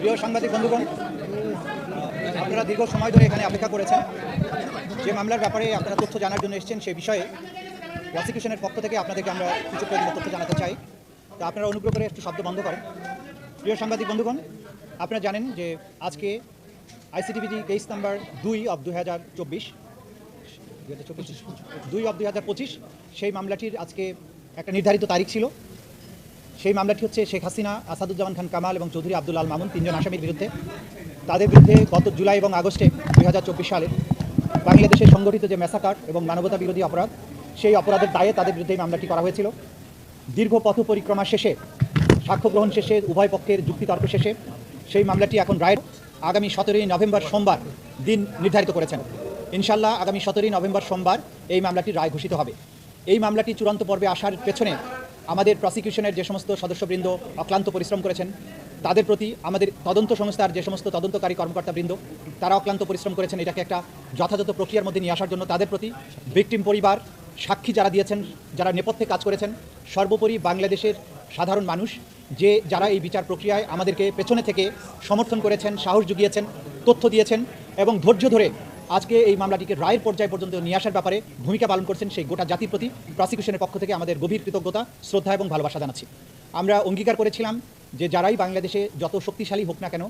প্রিয় সাংবাদিক বন্ধুগণ আপনারা দীর্ঘ সময় ধরে এখানে অপেক্ষা করেছেন। যে মামলার ব্যাপারে আপনারা তথ্য জানার জন্য এসেছেন সেই বিষয়ে প্রসিকিউশনের পক্ষ থেকে আপনাদেরকে আমরা কিছু প্রয়োজনীয় তথ্য জানাতে চাই। তো আপনারা অনুগ্রহ করে একটু শব্দ বন্ধ করেন। প্রিয় সাংবাদিক বন্ধুগণ, আপনারা জানেন যে আজকে আইসিটিভিজি কেস নাম্বার দুই অব দু হাজার চব্বিশ, দুই অব দুই হাজার পঁচিশ, সেই মামলাটির আজকে একটা নির্ধারিত তারিখ ছিল। সেই মামলাটি হচ্ছে শেখ হাসিনা, আসাদুজ্জামান খান কামাল এবং চৌধুরী আব্দুল আল মামুন তিনজন আসামির বিরুদ্ধে। তাদের বিরুদ্ধে গত জুলাই এবং আগস্টে দু হাজার চব্বিশ সালে বাংলাদেশে সংগঠিত যে মেসাকার এবং মানবতা বিরোধী অপরাধ, সেই অপরাধের দায়ে তাদের বিরুদ্ধে এই মামলাটি করা হয়েছিল। দীর্ঘ পথ পরিক্রমা শেষে, সাক্ষ্য গ্রহণ শেষে, উভয় পক্ষের যুক্তিতর্ক শেষে সেই মামলাটি এখন রায়ের আগামী সতেরোই নভেম্বর সোমবার দিন নির্ধারিত করেছেন। ইনশাল্লাহ আগামী সতেরোই নভেম্বর সোমবার এই মামলাটির রায় ঘোষিত হবে। এই মামলাটি চূড়ান্ত পর্বে আসার পেছনে আমাদের প্রসিকিউশনের যে সমস্ত সদস্যবৃন্দ অক্লান্ত পরিশ্রম করেছেন, তাদের প্রতি আমাদের তদন্ত সংস্থার যে সমস্ত তদন্তকারী কর্মকর্তাবৃন্দ, তারা অক্লান্ত পরিশ্রম করেছেন এটাকে একটা যথাযথ প্রক্রিয়ার মধ্যে নিয়ে আসার জন্য। তাদের প্রতি ভিকটিম পরিবার সাক্ষী যারা দিয়েছেন, যারা নেপথ্যে কাজ করেছেন, সর্বোপরি বাংলাদেশের সাধারণ মানুষ, যে যারা এই বিচার প্রক্রিয়ায় আমাদেরকে পেছনে থেকে সমর্থন করেছেন, সাহস জুগিয়েছেন, তথ্য দিয়েছেন এবং ধৈর্য ধরে আজকে এই মামলাটিকে রায়ের পর্যায় পর্যন্ত নিয়ে আসার ব্যাপারে ভূমিকা পালন করছেন সেই গোটা জাতির প্রতি। প্রসিকিউশনের পক্ষ থেকে আমাদের গভীর কৃতজ্ঞতা, শ্রদ্ধা এবং ভালোবাসা জানাচ্ছি। আমরা অঙ্গীকার করেছিলাম যে যারাই বাংলাদেশে যত শক্তিশালী হোক না কেন,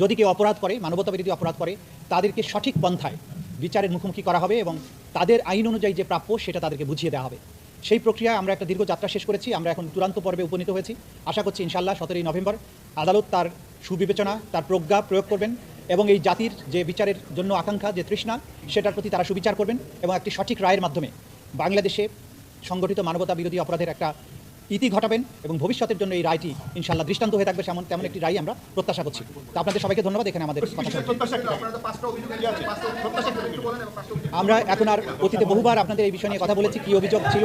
যদি কেউ অপরাধ করে মানবতা বিরোধী অপরাধ করে, তাদেরকে সঠিক পন্থায় বিচারের মুখোমুখি করা হবে এবং তাদের আইন অনুযায়ী যে প্রাপ্য সেটা তাদেরকে বুঝিয়ে দেওয়া হবে। সেই প্রক্রিয়ায় আমরা একটা দীর্ঘ যাত্রা শেষ করেছি। আমরা এখন চূড়ান্ত পর্বে উপনীত হয়েছি। আশা করছি ইনশাল্লাহ সতেরোই নভেম্বর আদালত তার সুবিবেচনা, তার প্রজ্ঞা প্রয়োগ করবেন। এবং এই জাতির যে বিচারের জন্য আকাঙ্ক্ষা যে তৃষ্ণা সেটার প্রতি তারা সুবিচার করবেন এবং একটি সঠিক রায়ের মাধ্যমে বাংলাদেশে সংগঠিত মানবতা বিরোধী অপরাধের একটা ইতি ঘটাবেন এবং ভবিষ্যতের জন্য এই রায়টি ইনশাল্লাহ দৃষ্টান্ত হয়ে থাকবে তেমন তেমন একটি রায় আমরা প্রত্যাশা করছি। তো আপনাদের সবাইকে ধন্যবাদ এখানে আমাদের আমরা এখন আর অতীতে বহুবার আপনাদের এই বিষয় নিয়ে কথা বলেছি কী অভিযোগ ছিল।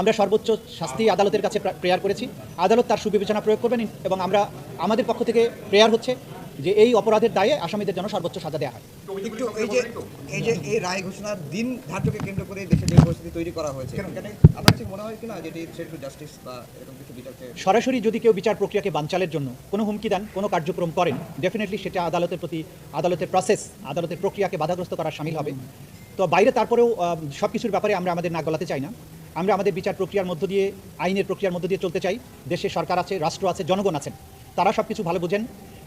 আমরা সর্বোচ্চ শাস্তি আদালতের কাছে প্রেয়ার করেছি। আদালত তার সুবিবেচনা প্রয়োগ করবেন এবং আমরা আমাদের পক্ষ থেকে প্রেয়ার হচ্ছে। যে এই অপরাধের দায়ে আসামিদের জন্য সর্বোচ্চ সাজা দেওয়া হয়। একটু এই যে এই যে এই রায় ঘোষণার দিন ধার্যকে কেন্দ্র করে দেশে যে পরিস্থিতি তৈরি করা হয়েছে আপনার ঠিক মনে হয় কিনা যে টু জাস্টিস বা এরকম কিছু বিচারকে সরাসরি যদি কেউ বিচার প্রক্রিয়াকে বানচালের জন্য কোনো হুমকি দেন কোনো কার্যক্রম করেন ডেফিনেটলি সেটা আদালতের প্রতি আদালতের প্রসেস আদালতের প্রক্রিয়াকে বাধাগ্রস্ত করা সামিল হবে। তো বাইরে তারপরেও সব কিছুর ব্যাপারে আমরা আমাদের নাক গলাতে চাই না। আমরা আমাদের বিচার প্রক্রিয়ার মধ্য দিয়ে আইনের প্রক্রিয়ার মধ্য দিয়ে চলতে চাই। দেশে সরকার আছে রাষ্ট্র আছে জনগণ আছেন। তারা সব কিছু ভালো বোঝেন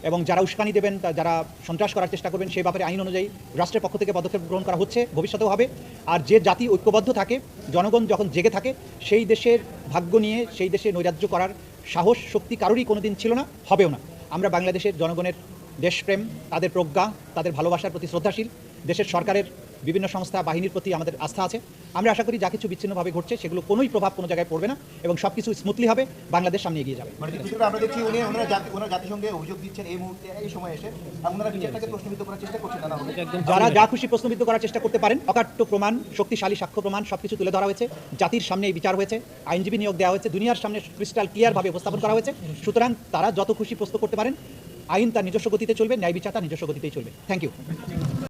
এবং যারা উস্কানি দেবেন যারা সন্ত্রাস করার চেষ্টা করবেন, সেই ব্যাপারে আইন অনুযায়ী রাষ্ট্রের পক্ষ থেকে পদক্ষেপ গ্রহণ করা হচ্ছে, ভবিষ্যতেও হবে। আর যে জাতি ঐক্যবদ্ধ থাকে, জনগণ যখন জেগে থাকে, সেই দেশের ভাগ্য নিয়ে, সেই দেশে নৈরাজ্য করার সাহস, শক্তি কারোরই কোনো দিন ছিল না, হবেও না। আমরা বাংলাদেশের জনগণের দেশপ্রেম, তাদের প্রজ্ঞা, তাদের ভালোবাসার প্রতি শ্রদ্ধাশীল। দেশের সরকারের বিভিন্ন সংস্থা বাহিনীর প্রতি আমাদের আস্থা আছে। আমরা আশা করি যা কিছু বিচ্ছিন্নভাবে ঘটছে সেগুলো কোনোই প্রভাব কোনো জায়গায় পড়বে না এবং সব কিছু স্মুথলি হবে বাংলাদেশ সামনে এগিয়ে যাবে। মানে আমরা দেখছি উনি ওনারা জাতিসংঘে অভিযোগ দিচ্ছেন এই মুহূর্তে এই সময় এসে। ওনারা বিচারটাকে প্রশ্নবিদ্ধ করার চেষ্টা করছেন যারা যা খুশি প্রশ্নবিদ্ধ করার চেষ্টা করতে পারেন অকাট্য প্রমাণ শক্তিশালী সাক্ষ্য প্রমাণ সবকিছু তুলে ধরা হয়েছে। জাতির সামনে এই বিচার হয়েছে আইনজীবী নিয়োগ দেওয়া হয়েছে দুনিয়ার সামনে ক্রিস্টাল ক্লিয়ারভাবে উপস্থাপন করা হয়েছে। সুতরাং তারা যত খুশি প্রশ্ন করতে পারেন আইন তার নিজস্ব গতিতে চলবে ন্যায় বিচার তার নিজস্ব গতিতেই চলবে। Thank you